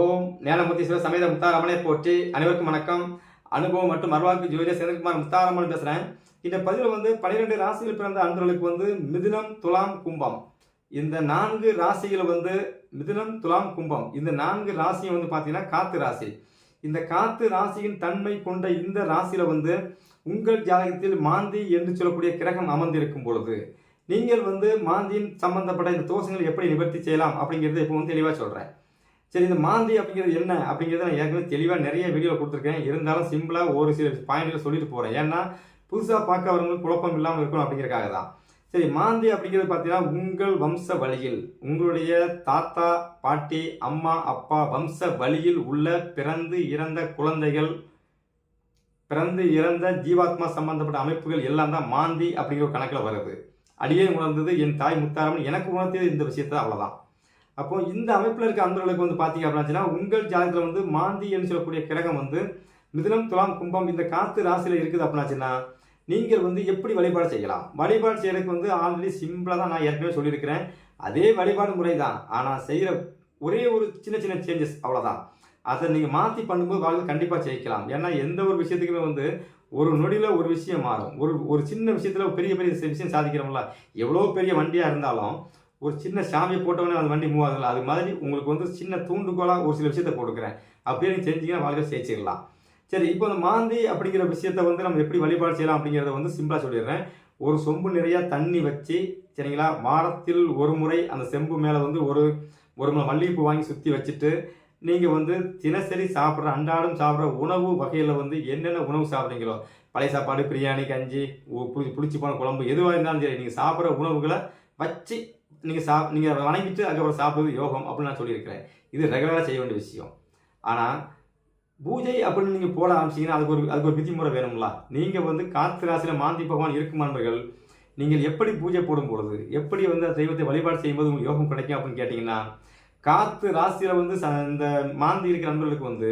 ஓம் ஞானமூர்த்தி சிவ சமேத முத்தாரமனை போற்றி. அனைவருக்கும் வணக்கம். அனுபவம் மற்றும் மறுவாக்கு ஜோதிடர் செந்தில்குமார் முத்தாரமன் பேசுகிறேன் இந்த பதிவில் வந்து பன்னிரெண்டு ராசியில் பிறந்த அன்பர்களுக்கு வந்து மிதுனம் துலாம் கும்பம். இந்த நான்கு ராசிகள் வந்து மிதுனம் துலாம் கும்பம். இந்த நான்கு ராசியும் வந்து பார்த்தீங்கன்னா காத்து ராசி. இந்த காத்து ராசியின் தன்மை கொண்ட இந்த ராசியில் வந்து உங்கள் ஜாதகத்தில் மாந்தி என்று சொல்லக்கூடிய கிரகம் அமர்ந்திருக்கும் பொழுது நீங்கள் வந்து மாந்தியின் சம்பந்தப்பட்ட இந்த தோஷங்களை எப்படி நிவர்த்தி செய்யலாம் அப்படிங்கிறத இப்போ வந்து தெளிவாக சொல்கிறேன் சரி இந்த மாந்தி அப்படிங்கிறது என்ன? அப்படிங்கிறத நான் ஏற்கனவே தெளிவாக நிறைய வீடியோ கொடுத்துருக்கேன். இருந்தாலும் சிம்பிளாக ஒரு சில பாயிண்ட்கள் சொல்லிட்டு போகிறேன் ஏன்னா புதுசாக பார்க்க வரவங்களுக்கு குழப்பம் இல்லாமல் இருக்கணும் அப்படிங்கிறக்காக தான். சரி மாந்தி அப்படிங்கிறது பார்த்தீங்கன்னா உங்கள் வம்ச வழியில் உங்களுடைய தாத்தா பாட்டி அம்மா அப்பா வம்ச வழியில் உள்ள பிறந்து இறந்த குழந்தைகள் பிறந்து இறந்த ஜீவாத்மா சம்பந்தப்பட்ட அமைப்புகள் எல்லாம் தான் மாந்தி அப்படிங்கிற கணக்கில் வருது. அடியே உணர்ந்தது என் தாய் முத்தாரம்னு எனக்கு உணர்த்தியது இந்த விஷயத்தை அவ்வளோதான் அப்போ இந்த அமைப்பில் இருக்க அன்பர்களுக்கு வந்து பார்த்தீங்க அப்படின்னா உங்கள் ஜாதகத்தில் வந்து மாந்தி என்று சொல்லக்கூடிய கிரகம் வந்து மிதுனம் துலாம் கும்பம் இந்த காத்து ராசியில் இருக்குது அப்படின்னாச்சுன்னா நீங்கள் வந்து எப்படி வழிபாடு செய்யலாம்? வழிபாடு செய்யறதுக்கு வந்து ஆல்ரெடி சிம்பிளாக தான் நான் ஏற்கனவே சொல்லியிருக்கிறேன். அதே வழிபாடு முறை தான். ஆனால் செய்கிற ஒரே ஒரு சின்ன சின்ன சேஞ்சஸ் அவ்வளோதான் அதை நீங்கள் மாற்றி பண்ணும்போது வாழ்க்கை கண்டிப்பாக ஜெயிக்கலாம். ஏன்னா எந்த ஒரு விஷயத்துக்குமே வந்து ஒரு நொடியில் ஒரு விஷயம் மாறும். ஒரு ஒரு சின்ன விஷயத்தில் பெரிய பெரிய விஷயம் சாதிக்கிறோம்ல எவ்வளோ பெரிய வண்டியாக இருந்தாலும் ஒரு சின்ன சாமியை போட்டவொடனே அந்த வண்டி மூவ் ஆகுதுல அது மாதிரி உங்களுக்கு வந்து சின்ன தூண்டுகோலாக ஒரு சில விஷயத்தை கொடுக்குறேன். அப்படியே நீங்கள் செஞ்சீங்கன்னா வாழ்க்கை ஜெயிச்சிடலாம் சரி இப்போ இந்த மாந்தி அப்படிங்கிற விஷயத்த வந்து நம்ம எப்படி வழிபாடு செய்யலாம் அப்படிங்கிறத வந்து சிம்பிளாக சொல்லிடுறேன். ஒரு சொம்பு நிறையா தண்ணி வச்சு சரிங்களா வாரத்தில் ஒரு முறை அந்த செம்பு மேலே வந்து ஒரு ஒரு முறை மல்லிகைப்பூ வாங்கி சுற்றி வச்சுட்டு நீங்கள் வந்து தினசரி சாப்பிட்ற அன்றாடம் சாப்பிட்ற உணவு வகையில் வந்து என்னென்ன உணவு சாப்பிட்றீங்களோ பழைய சாப்பாடு பிரியாணி கஞ்சி புளி புளிச்சு போன குழம்பு எதுவாக இருந்தாலும் சரி நீங்கள் சாப்பிட்ற உணவுகளை வச்சு நீங்கள் சா நீங்கள் வணங்கிட்டு அதுக்கப்புறம் சாப்பிடுறது யோகம் அப்படின்னு நான் சொல்லியிருக்கிறேன். இது ரெகுலராக செய்ய வேண்டிய விஷயம். ஆனால் பூஜை அப்படின்னு நீங்கள் போட ஆரம்பிச்சிங்கன்னா அதுக்கு ஒரு அதுக்கு ஒரு விதிமுறை வேணும்ல. நீங்கள் வந்து காத்து ராசியில் மாந்தி பகவான் இருக்கும் நண்பர்கள் நீங்கள் எப்படி பூஜை போடும் பொழுது எப்படி வந்து அந்த தெய்வத்தை வழிபாடு செய்யும்போது உங்களுக்கு யோகம் கிடைக்கும் அப்படின்னு கேட்டிங்கன்னா காத்து ராசியில் வந்து ச- இந்த மாந்தி இருக்கிற நண்பர்களுக்கு வந்து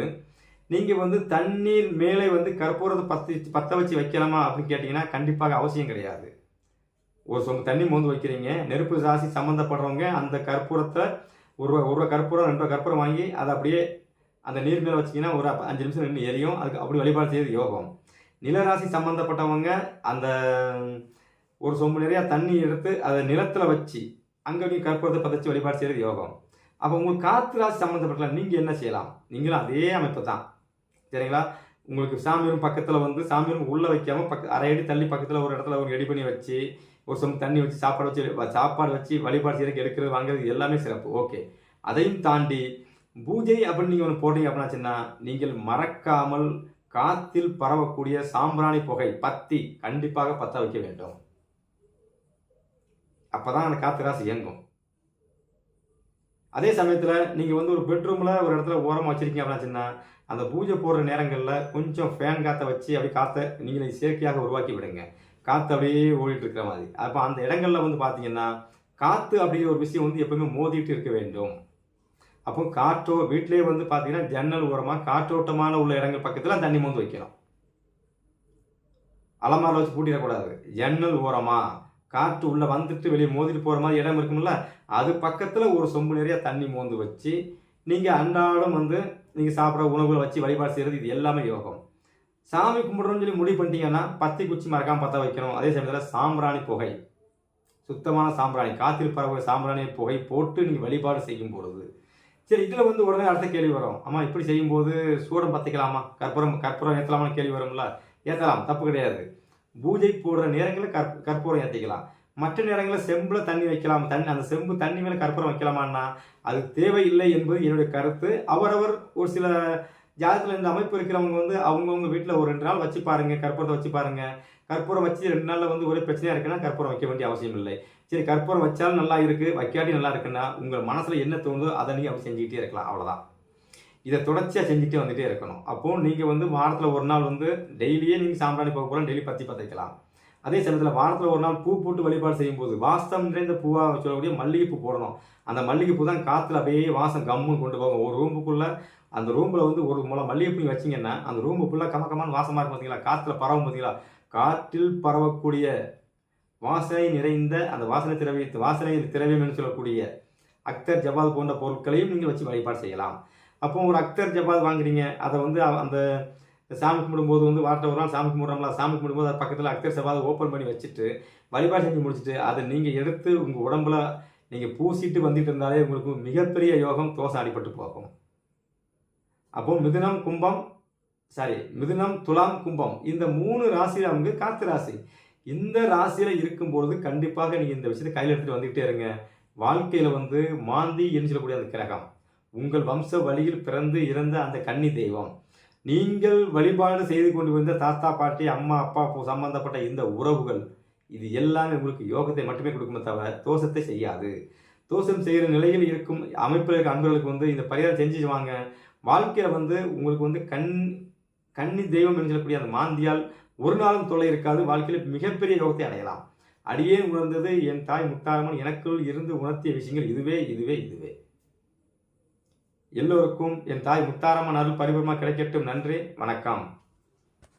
நீங்கள் வந்து தண்ணீர் மேலே வந்து கற்பூரத்தை பற்றி பற்ற வச்சு வைக்கலாமா அப்படின்னு கேட்டிங்கன்னா கண்டிப்பாக அவசியம் கிடையாது. ஒரு சொம்பு தண்ணி மோந்து வைக்கிறீங்க நெருப்பு ராசி சம்மந்தப்படுறவங்க அந்த கற்பூரத்தை ஒரு ரூபா ஒரு ரூபா கற்பூரம் ரெண்டு ரூபா கற்பூரம் வாங்கி அதை அப்படியே அந்த நீர் மேலே வச்சிங்கன்னா ஒரு அஞ்சு நிமிஷம் நின்று எரியும். அதுக்கு அப்படி வழிபாடு செய்யறது யோகம். நிலராசி சம்மந்தப்பட்டவங்க அந்த ஒரு சொம்பு நிறையா தண்ணி எடுத்து அதை நிலத்தில் வச்சு அங்கே நீங்கள் கற்பூரத்தை பதச்சு வழிபாடு செய்கிறது யோகம். அப்போ உங்களுக்கு காற்று ராசி சம்மந்தப்பட்ட நீங்கள் என்ன செய்யலாம்? நீங்களும் அதே அமைப்பு தான். சரிங்களா? உங்களுக்கு சாமி ரூம் பக்கத்தில் வந்து சாமி ரூம் உள்ளே வைக்காம பக்க அரை அடி தள்ளி பக்கத்தில் ஒரு இடத்துல ஒரு ரெடி பண்ணி வச்சு ஒரு சொம்பு தண்ணி வச்சு சாப்பாடு வச்சு வ- சாப்பாடு வச்சு வழிபாடு செய்யறதுக்கு எடுக்கிறது வாங்குறது எல்லாமே சிறப்பு. ஓகே. அதையும் தாண்டி பூஜை அப்படின்னு நீங்கள் ஒன்று போட்டீங்க அப்படின்னாச்சுன்னா நீங்கள் மறக்காமல் காத்தில் பரவக்கூடிய சாம்பிராணி புகை பத்தி கண்டிப்பாக பற்ற வைக்க வேண்டும். அப்போதான் அந்த காத்து ராசி இயங்கும். அதே சமயத்தில் நீங்கள் வந்து ஒரு பெட்ரூமில் ஒரு இடத்துல ஓரமாக வச்சிருக்கீங்க அப்படின்னாச்சுன்னா அந்த பூஜை போடுற நேரங்களில் கொஞ்சம் ஃபேன் காற்றை வச்சு அப்படி காற்றை நீங்கள் செயற்கையாக உருவாக்கி விடுங்க. காற்று அப்படியே ஓடிட்டு இருக்கிற மாதிரி. அப்போ அந்த இடங்கள்ல வந்து பார்த்தீங்கன்னா காற்று அப்படிங்கிற ஒரு விஷயம் வந்து எப்பவுமே மோதிட்டு இருக்க வேண்டும். அப்போ காற்றோ வீட்டிலேயே வந்து பார்த்தீங்கன்னா ஜன்னல் ஓரமாக காற்றோட்டமான உள்ள இடங்கள் பக்கத்தில் தண்ணி மோந்து வைக்கணும். அலமாரில் வச்சு பூட்டிடக்கூடாது. ஜன்னல் ஓரமாக காற்று உள்ளே வந்துட்டு வெளியே மோதிட்டு போகிற மாதிரி இடம் இருக்கும்ல அது பக்கத்தில் ஒரு சொம்பு நிறைய தண்ணி மோந்து வச்சு நீங்கள் அன்றாடம் வந்து நீங்கள் சாப்பிட்ற உணவுகளை வச்சு வழிபாடு செய்கிறது இது எல்லாமே யோகம். சாமி கும்பிட்றோம்னு சொல்லி முடிவு பண்ணிட்டீங்கன்னா பத்தி குச்சி மறக்காம பற்ற வைக்கணும். அதே சமயத்தில் சாம்பிராணி புகை. சுத்தமான சாம்பிராணி. காத்தில் பரவ சாம்பிராணி புகை போட்டு நீங்கள் வழிபாடு செய்யும் பொழுது. சரி இதில் வந்து உடனே அடுத்த கேள்வி வரும். ஆமாம் இப்படி செய்யும்போது சூடம் பற்றிக்கலாமா கற்பூரம் கற்பூரம் ஏற்றலாமான்னு கேள்வி வரும்ல. ஏற்றலாம் தப்பு கிடையாது. பூஜை போடுற நேரங்களில் கற் கற்பூரம் ஏற்றிக்கலாம் மற்ற நேரங்களில் செம்பில் தண்ணி வைக்கலாம். தண்ணி அந்த செம்பு தண்ணி மேலே கற்பூரம் வைக்கலாமான்னா அது தேவையில்லை என்பது என்னுடைய கருத்து. அவரவர் ஒரு சில ஜாதகத்தில் இந்த அமைப்பு இருக்கிறவங்க வந்து அவங்கவுங்க வீட்டில் ஒரு ரெண்டு நாள் வச்சு பாருங்கள் கற்பூரத்தை வச்சு பாருங்கள் கற்பூரம் வச்சு ரெண்டு நாளில் வந்து ஒரே பிரச்சனையாக இருக்குன்னா கற்பூரம் வைக்க வேண்டிய அவசியம் இல்லை. சரி கற்பூரம் வச்சாலும் நல்லா இருக்குது வைக்காட்டி நல்லா இருக்குன்னா உங்கள் மனசில் என்ன தோணுதோ அதை நீங்கள் அப்படி செஞ்சுக்கிட்டே இருக்கலாம் அவ்வளோதான் இதை தொடர்ச்சியாக செஞ்சுட்டே வந்துகிட்டே இருக்கணும். அப்போது நீங்கள் வந்து வாரத்தில் ஒரு நாள் வந்து டெய்லியே நீங்கள் சாம்பிராணி போக போகலாம் டெய்லி பற்றி பற்றிக்கலாம் அதே சமயத்தில் வாரத்தில் ஒரு நாள் பூ போட்டு வழிபாடு செய்யும்போது வாசம் நிறைந்த பூவாக சொல்லக்கூடிய மல்லிகைப்பூ போடணும். அந்த மல்லிகைப்பூ தான் காற்றுல அப்படியே வாசம் கம்முன்னு கொண்டு போகும். ஒரு ரூமுக்குள்ளே அந்த ரூமில் வந்து ஒரு முளை மல்லிகைப்பூ வச்சிங்கன்னா அந்த ரூமு ஃபுல்லாக கம கமான வாசமாக இருக்கும் பார்த்தீங்களா காற்றுல பரவும் பார்த்தீங்களா காற்றில் பரவக்கூடிய வாசனை நிறைந்த அந்த வாசனை திரவிய வாசனை திரவியம் என்று சொல்லக்கூடிய அக்தர் ஜவால் போன்ற பொருட்களையும் நீங்கள் வச்சு வழிபாடு செய்யலாம். அப்போ ஒரு அக்தர் ஜப்பாத் வாங்குறீங்க அதை வந்து அந்த சாமி கும்பிடும்போது வந்து வாரத்தை ஒரு நாள் சாமி கும்பிட்றோம்ல சாமி கும்பிடும்போது அது பக்கத்தில் அக்தர் ஜப்பாத் ஓப்பன் பண்ணி வச்சுட்டு வழிபாடு செஞ்சு முடிச்சுட்டு அதை நீங்கள் எடுத்து உங்கள் உடம்புல நீங்கள் பூசிட்டு வந்துட்டு இருந்தாலே உங்களுக்கு மிகப்பெரிய யோகம் தோசை அடிபட்டு போகும். அப்போ மிதுனம் கும்பம் சாரி மிதுனம் துலாம் கும்பம். இந்த மூணு ராசியில் அவங்க காத்து ராசி. இந்த ராசியில் இருக்கும்பொழுது கண்டிப்பாக நீங்கள் இந்த விஷயத்தை கையில் எடுத்துகிட்டு வந்துக்கிட்டே இருங்க. வாழ்க்கையில் வந்து மாந்தி என்று சொல்லக்கூடிய அந்த கிரகம். உங்கள் வம்ச வழியில் பிறந்து இறந்த அந்த கன்னி தெய்வம். நீங்கள் வழிபாடு செய்து கொண்டு வந்த தாத்தா பாட்டி அம்மா அப்பா சம்பந்தப்பட்ட இந்த உறவுகள் இது எல்லாமே உங்களுக்கு யோகத்தை மட்டுமே கொடுக்குமே தவிர தோஷத்தை செய்யாது. தோஷம் செய்கிற நிலையில் இருக்கும் அமைப்பில் இருக்க அன்பர்களுக்கு வந்து இந்த பரிகாரம் செஞ்சு வாங்க. வாழ்க்கையில் வந்து உங்களுக்கு வந்து கண் கன்னி தெய்வம் என்று சொல்லக்கூடிய அந்த மாந்தியால் ஒரு நாளும் தொலை இருக்காது. வாழ்க்கையில் மிகப்பெரிய யோகத்தை அடையலாம். அடியே உணர்ந்தது என் தாய் முத்தாரம்மன் எனக்குள் இருந்து உணர்த்திய விஷயங்கள் இதுவே இதுவே இதுவே. எல்லோருக்கும் என் தாய் முத்தாரம்மன் அருள் பரிபூர்ணமாக கிடைக்கட்டும். நன்றி. வணக்கம்.